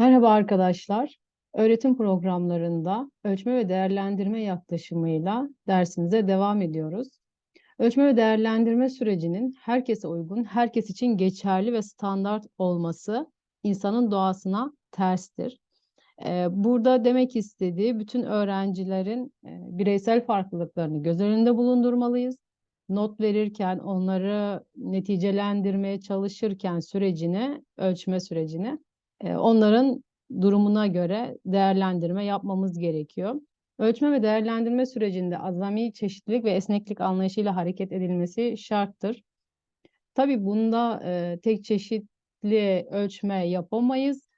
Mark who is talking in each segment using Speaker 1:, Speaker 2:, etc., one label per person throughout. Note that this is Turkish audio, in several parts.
Speaker 1: Merhaba arkadaşlar. Öğretim programlarında ölçme ve değerlendirme yaklaşımıyla dersimize devam ediyoruz. Ölçme ve değerlendirme sürecinin herkese uygun, herkes için geçerli ve standart olması insanın doğasına terstir. Ee, Burada demek istediği bütün öğrencilerin e, bireysel farklılıklarını göz önünde bulundurmalıyız. Not verirken, onları neticelendirmeye çalışırken sürecini, ölçme sürecini onların durumuna göre değerlendirme yapmamız gerekiyor. Ölçme ve değerlendirme sürecinde azami çeşitlilik ve esneklik anlayışıyla hareket edilmesi şarttır. Tabii bunda e, tek çeşitli ölçme yapamayız.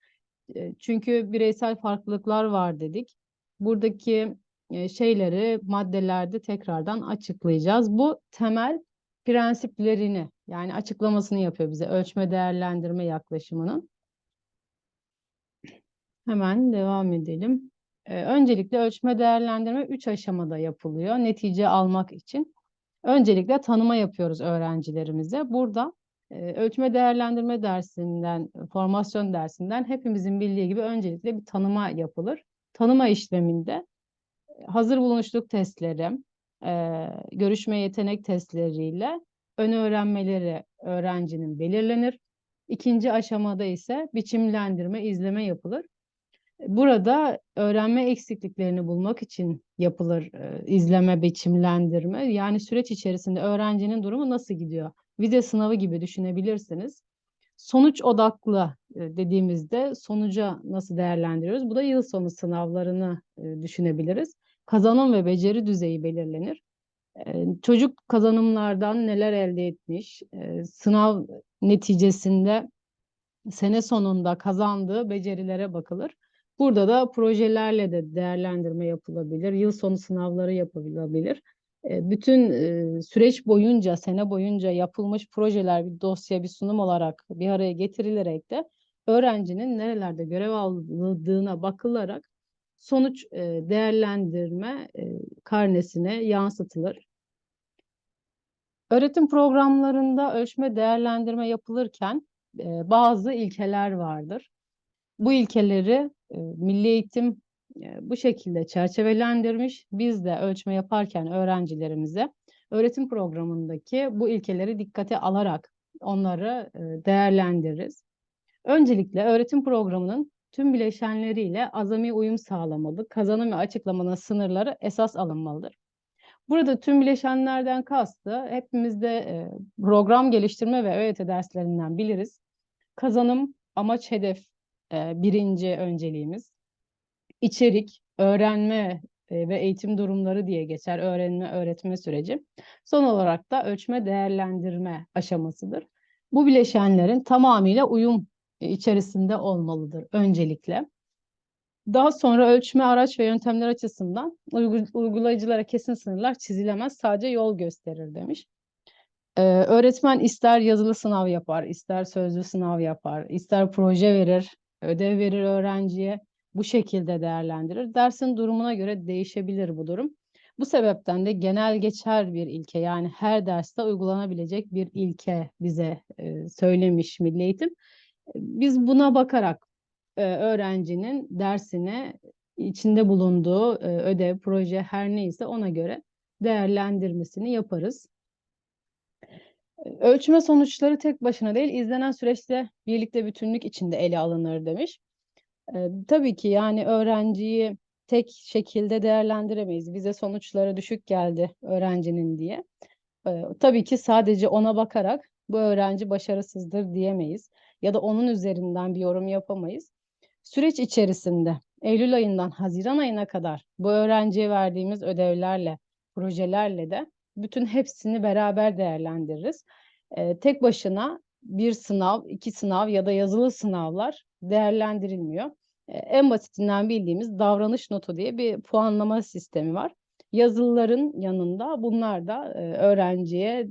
Speaker 1: E, çünkü bireysel farklılıklar var dedik. Buradaki e, şeyleri maddelerde tekrardan açıklayacağız. Bu temel prensiplerini yani açıklamasını yapıyor bize ölçme değerlendirme yaklaşımının. Hemen devam edelim. Ee, öncelikle ölçme değerlendirme 3 aşamada yapılıyor netice almak için. Öncelikle tanıma yapıyoruz öğrencilerimize. Burada e, ölçme değerlendirme dersinden, formasyon dersinden hepimizin bildiği gibi öncelikle bir tanıma yapılır. Tanıma işleminde e, hazır bulunuşluk testleri, e, görüşme yetenek testleriyle ön öğrenmeleri öğrencinin belirlenir. İkinci aşamada ise biçimlendirme, izleme yapılır. Burada öğrenme eksikliklerini bulmak için yapılır e, izleme, biçimlendirme. Yani süreç içerisinde öğrencinin durumu nasıl gidiyor? Vize sınavı gibi düşünebilirsiniz. Sonuç odaklı e, dediğimizde sonuca nasıl değerlendiriyoruz? Bu da yıl sonu sınavlarını e, düşünebiliriz. Kazanım ve beceri düzeyi belirlenir. Çocuk kazanımlardan neler elde etmiş? Sınav neticesinde sene sonunda kazandığı becerilere bakılır. Burada da projelerle de değerlendirme yapılabilir, yıl sonu sınavları yapılabilir. E, bütün e, süreç boyunca, sene boyunca yapılmış projeler bir dosya, bir sunum olarak bir araya getirilerek de öğrencinin nerelerde görev aldığına bakılarak sonuç e, değerlendirme karnesine yansıtılır. Öğretim programlarında ölçme değerlendirme yapılırken bazı ilkeler vardır. Bu ilkeleri Milli Eğitim bu şekilde çerçevelendirmiş. Biz de ölçme yaparken öğrencilerimize öğretim programındaki bu ilkeleri dikkate alarak onları değerlendiririz. Öncelikle öğretim programının tüm bileşenleriyle azami uyum sağlamalı, kazanım ve açıklamanın sınırları esas alınmalıdır. Burada tüm bileşenlerden kastı hepimizde program geliştirme ve ÖYT derslerinden biliriz. Kazanım, amaç, hedef birinci önceliğimiz. İçerik, öğrenme ve eğitim durumları diye geçer öğrenme öğretme süreci. Son olarak da ölçme değerlendirme aşamasıdır. Bu bileşenlerin tamamıyla uyum içerisinde olmalıdır öncelikle. Daha sonra ölçme araç ve yöntemler açısından uygulayıcılara kesin sınırlar çizilemez, sadece yol gösterir demiş. Ee, öğretmen ister yazılı sınav yapar, ister sözlü sınav yapar, ister proje verir, ödev verir öğrenciye. Bu şekilde değerlendirir. Dersin durumuna göre değişebilir bu durum. Bu sebepten de genel geçer bir ilke yani her derste uygulanabilecek bir ilke bize e, söylemiş Milli Eğitim. Biz buna bakarak e, öğrencinin dersine içinde bulunduğu e, ödev, proje her neyse ona göre değerlendirmesini yaparız. Ölçme sonuçları tek başına değil, izlenen süreçte birlikte bütünlük içinde ele alınır demiş. Ee, tabii ki yani öğrenciyi tek şekilde değerlendiremeyiz. Bize sonuçları düşük geldi öğrencinin diye. Ee, tabii ki sadece ona bakarak bu öğrenci başarısızdır diyemeyiz. Ya da onun üzerinden bir yorum yapamayız. Süreç içerisinde Eylül ayından Haziran ayına kadar bu öğrenciye verdiğimiz ödevlerle, projelerle de bütün hepsini beraber değerlendiririz. E, tek başına bir sınav, iki sınav ya da yazılı sınavlar değerlendirilmiyor. E, en basitinden bildiğimiz davranış notu diye bir puanlama sistemi var. Yazılıların yanında bunlar da e, öğrenciye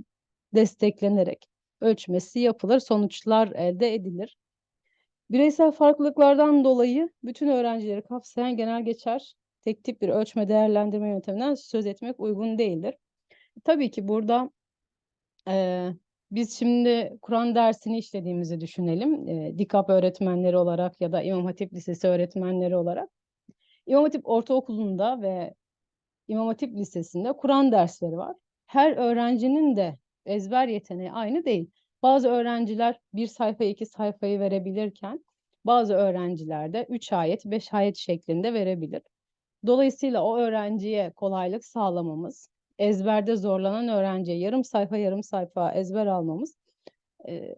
Speaker 1: desteklenerek ölçmesi yapılır, sonuçlar elde edilir. Bireysel farklılıklardan dolayı bütün öğrencileri kapsayan genel geçer tek tip bir ölçme değerlendirme yönteminden söz etmek uygun değildir. Tabii ki burada e, Biz şimdi Kur'an dersini işlediğimizi düşünelim. E, DİKAP öğretmenleri olarak ya da İmam Hatip Lisesi öğretmenleri olarak. İmam Hatip Ortaokulu'nda ve İmam Hatip Lisesi'nde Kur'an dersleri var. Her öğrencinin de ezber yeteneği aynı değil. Bazı öğrenciler bir sayfa iki sayfayı verebilirken bazı öğrenciler de 3 ayet 5 ayet şeklinde verebilir. Dolayısıyla o öğrenciye kolaylık sağlamamız, ezberde zorlanan öğrenciye yarım sayfa yarım sayfa ezber almamız e,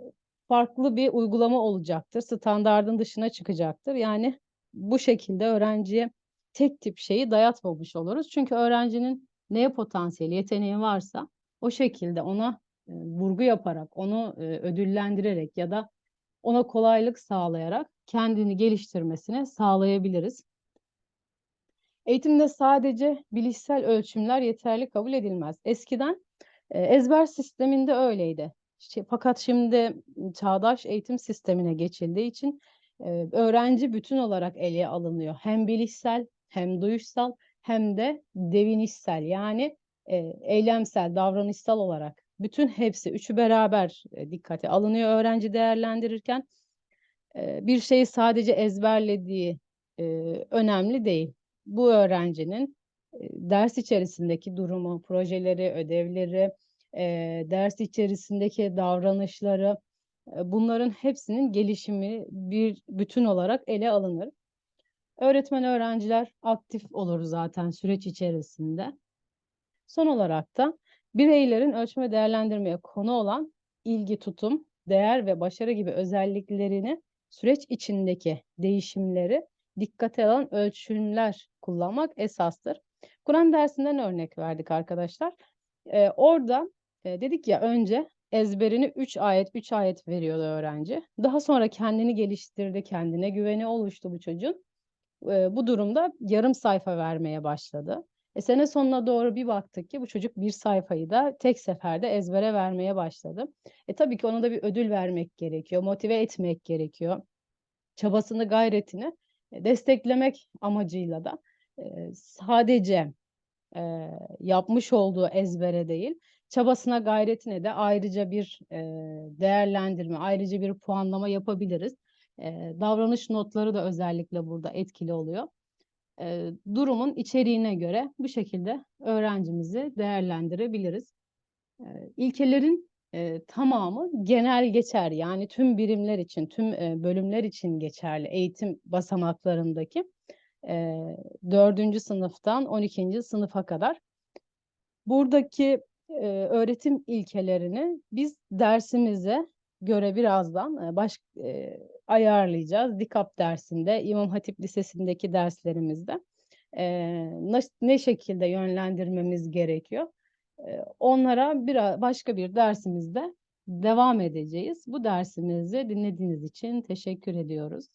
Speaker 1: farklı bir uygulama olacaktır. Standardın dışına çıkacaktır. Yani bu şekilde öğrenciye tek tip şeyi dayatmamış oluruz. Çünkü öğrencinin neye potansiyeli, yeteneği varsa o şekilde ona e, vurgu yaparak, onu e, ödüllendirerek ya da ona kolaylık sağlayarak kendini geliştirmesini sağlayabiliriz. Eğitimde sadece bilişsel ölçümler yeterli kabul edilmez. Eskiden e, ezber sisteminde öyleydi. Fakat şimdi çağdaş eğitim sistemine geçildiği için e, öğrenci bütün olarak ele alınıyor. Hem bilişsel, hem duyuşsal, hem de devinişsel yani e, eylemsel, davranışsal olarak bütün hepsi üçü beraber dikkate alınıyor öğrenci değerlendirirken. Bir şeyi sadece ezberlediği önemli değil bu öğrencinin ders içerisindeki durumu, projeleri, ödevleri, ders içerisindeki davranışları, bunların hepsinin gelişimi bir bütün olarak ele alınır. Öğretmen öğrenciler aktif olur zaten süreç içerisinde. Son olarak da bireylerin ölçme değerlendirmeye konu olan ilgi, tutum, değer ve başarı gibi özelliklerini süreç içindeki değişimleri dikkate alan ölçümler kullanmak esastır. Kur'an dersinden örnek verdik arkadaşlar. Ee, orada e, dedik ya önce ezberini 3 ayet 3 ayet veriyordu öğrenci. Daha sonra kendini geliştirdi, kendine güveni oluştu bu çocuğun. E, bu durumda yarım sayfa vermeye başladı. E, sene sonuna doğru bir baktık ki bu çocuk bir sayfayı da tek seferde ezbere vermeye başladı. E tabii ki ona da bir ödül vermek gerekiyor, motive etmek gerekiyor. Çabasını, gayretini desteklemek amacıyla da sadece yapmış olduğu ezbere değil, çabasına gayretine de ayrıca bir değerlendirme, ayrıca bir puanlama yapabiliriz. davranış notları da özellikle burada etkili oluyor. durumun içeriğine göre bu şekilde öğrencimizi değerlendirebiliriz. İlkelerin e, tamamı genel geçer. Yani tüm birimler için, tüm e, bölümler için geçerli eğitim basamaklarındaki e, 4. sınıftan 12. sınıfa kadar. Buradaki e, öğretim ilkelerini biz dersimize göre birazdan e, baş e, ayarlayacağız. Dikap dersinde, İmam Hatip Lisesi'ndeki derslerimizde e, ne, ne şekilde yönlendirmemiz gerekiyor? Onlara bir başka bir dersimizde devam edeceğiz. Bu dersimizi dinlediğiniz için teşekkür ediyoruz.